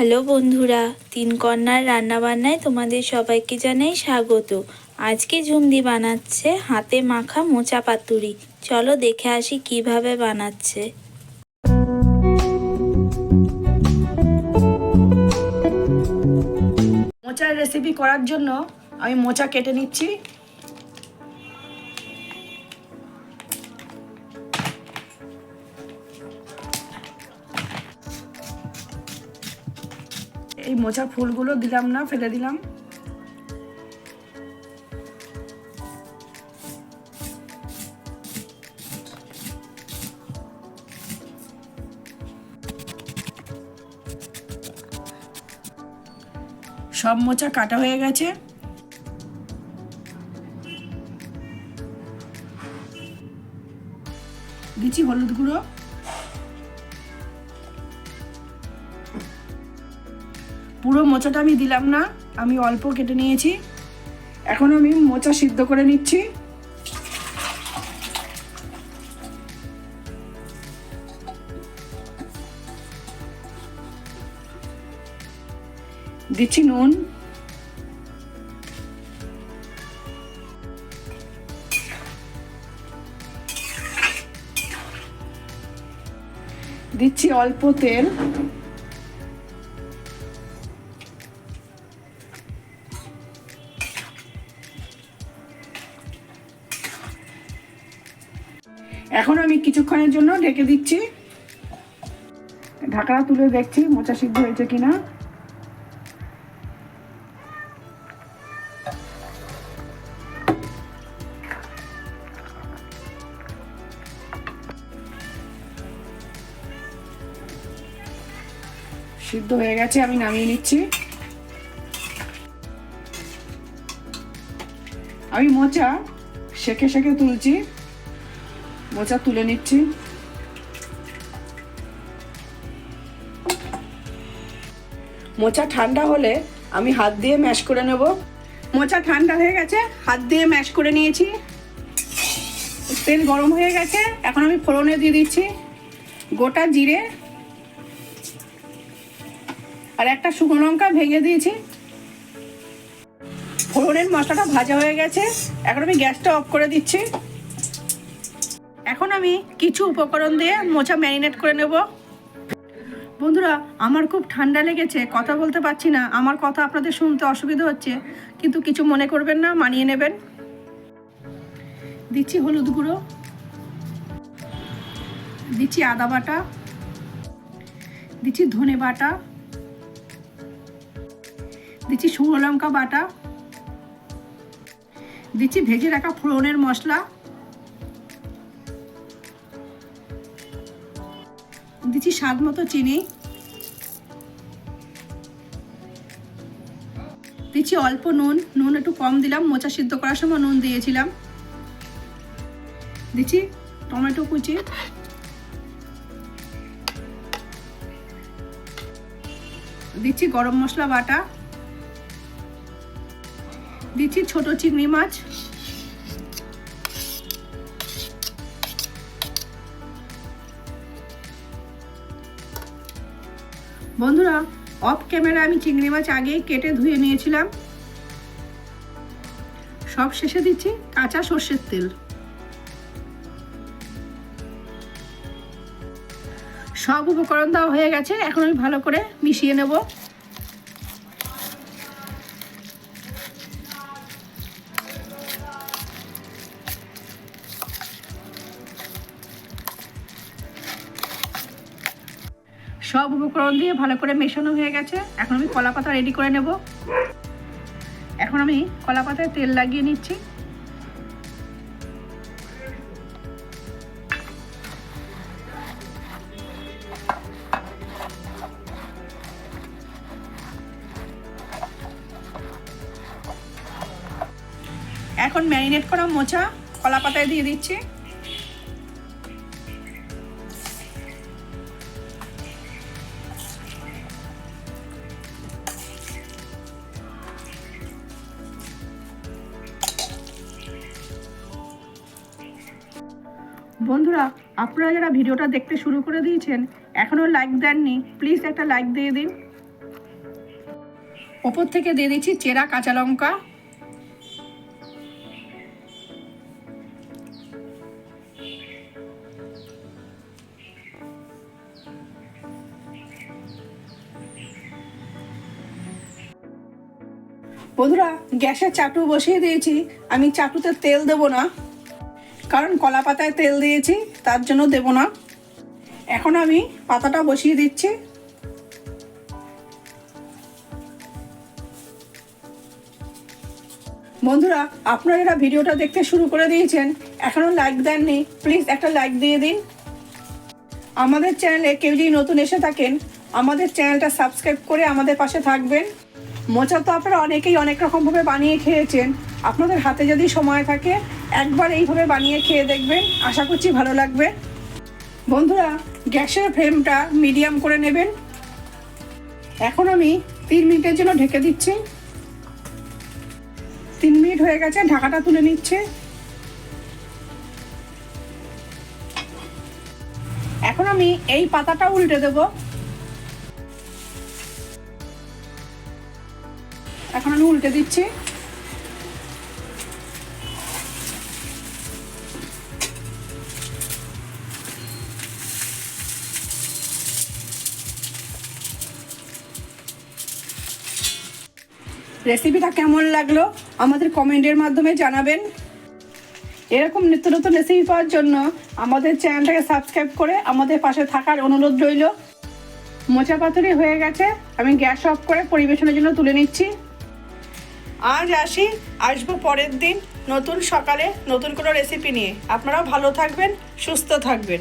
Hello বন্ধুরা, তিন কন্যার রান্নাবান্নায় তোমাদের সবাইকে জানাই স্বাগত। আজকে ঝুমদি বানাচ্ছে হাতে মাখা মোচা পাতুরি। চলো দেখে আসি কীভাবে বানাচ্ছে। মোচার রেসিপি করার জন্য আমি মোচা কেটে নিচ্ছি। এই মোচার ফুলগুলো দিলাম না, ফেলে দিলাম। সব মোচা কাটা হয়ে গেছে। দিচ্ছি হলুদ গুঁড়ো। পুরো মোচাটা আমি দিলাম না, আমি অল্প কেটে নিয়েছি। এখন আমি মোচা সিদ্ধ করে নিচ্ছি। দিচ্ছি নুন। দিচ্ছি অল্প তেল। এখন আমি কিছুক্ষণের জন্য ঢেকে দিচ্ছি। ঢাকনা তুলে দেখছি মোচা সিদ্ধ হয়েছে কিনা। সিদ্ধ হয়ে গেছে, আমি নামিয়ে নিচ্ছি। আমি মোচা সেকে সেকে তুলছি। মোচা তুলে নিচ্ছি। মোচা ঠান্ডা হলে আমি হাত দিয়ে ম্যাশ করে নেব। মোচা ঠান্ডা হয়ে গেছে, হাত দিয়ে ম্যাশ করে নিয়েছি। তেল গরম হয়ে গেছে, এখন আমি ফোড়নে দিয়ে দিচ্ছি গোটা জিরে। আর একটা শুকনো লঙ্কা ভেঙে দিয়েছি। ফোড়নের মশলাটা ভাজা হয়ে গেছে, এখন আমি গ্যাসটা অফ করে দিচ্ছি। এখন আমি কিছু উপকরণ দিয়ে মোচা ম্যারিনেট করে নেব। বন্ধুরা, আমার খুব ঠান্ডা লেগেছে, কথা বলতে পারছি না, আমার কথা আপনাদের শুনতে অসুবিধা হচ্ছে, কিন্তু কিছু মনে করবেন না, মানিয়ে নেবেন। দিচ্ছি হলুদ গুঁড়ো, দিচ্ছি আদা বাটা, দিচ্ছি ধনে বাটা, দিচ্ছি শুকনো লঙ্কা বাটা, দিচ্ছি ভেজে রাখা ফোড়নের মশলা দিচ্ছি স্বাদ মতো চিনি। দিচ্ছি অল্প নুন। নুন একটু কম দিলাম, মোচা সিদ্ধ করার সময় নুন দিয়েছিলাম। দিচ্ছি টমেটো কুচি। দিচ্ছি গরম মশলা বাটা। দিচ্ছি ছোট চিংড়ি মাছ। বন্ধুরা অফ ক্যামেরা আমি চিংড়ি মাছ আগেই কেটে ধুয়ে নিয়েছিলাম। সব শেষে দিচ্ছি কাঁচা সর্ষের তেল। সব উপকরণ দেওয়া হয়ে গেছে, এখন আমি ভালো করে মিশিয়ে নেব। সব উপকরণ দিয়ে ভালো করে মেশানো হয়ে গেছে। এখন আমি কলা পাতা রেডি করে নেব। এখন আমি কলা পাতায় তেল লাগিয়ে নিচ্ছি। এখন ম্যারিনেট করা মোচা কলা পাতায় দিয়ে দিচ্ছি। বন্ধুরা, আপনারা যারা ভিডিওটা দেখতে শুরু করে দিয়েছেন, এখনও লাইক দেননি প্লিজ একটা লাইক দিয়ে দিন। ওপর থেকে দিয়ে দিচ্ছি চেরা কাঁচা লঙ্কা। বন্ধুরা, গ্যাসের চাটু বসিয়ে দিয়েছি, আমি চাটুতে তেল দেবো না। কারণ কলা পাতায় তেল দিয়েছি, তার জন্য দেবো না। এখন আমি পাতাটা বসিয়ে দিচ্ছি। বন্ধুরা, আপনারা যারা ভিডিওটা দেখতে শুরু করে দিয়েছেন এখনও লাইক দেননি প্লিজ একটা লাইক দিয়ে দিন। আমাদের চ্যানেলে কেউ যদি নতুন এসে থাকেন, আমাদের চ্যানেলটা সাবস্ক্রাইব করে আমাদের পাশে থাকবেন। মোচা তো আপনারা অনেকেই অনেক রকমভাবে বানিয়ে খেয়েছেন। আপনাদের হাতে যদি সময় থাকে, একবার এইভাবে বানিয়ে খেয়ে দেখবেন। আশা করছি ভালো লাগবে। বন্ধুরা, গ্যাসের ফ্লেমটা মিডিয়াম করে নেবেন। এখন আমি তিন মিনিটের জন্য ঢেকে দিচ্ছি। তিন মিনিট হয়ে গেছে, ঢাকাটা তুলে নিচ্ছে। এখন আমি এই পাতাটা উল্টে দেব। এখন আমি উল্টে দিচ্ছি। রেসিপিটা কেমন লাগল? আমাদের কমেন্টের মাধ্যমে জানাবেন। এরকম নিত্য নতুন রেসিপি পাওয়ার জন্য আমাদের চ্যানেলটাকে সাবস্ক্রাইব করে আমাদের পাশে থাকার অনুরোধ রইল। মোচা পাথরি হয়ে গেছে। আমি গ্যাস অফ করে পরিবেশনের জন্য তুলে নিচ্ছি। আজ আসি, আসব পরের দিন নতুন সকালে নতুন কোনো রেসিপি নিয়ে। আপনারাও ভালো থাকবেন, সুস্থ থাকবেন।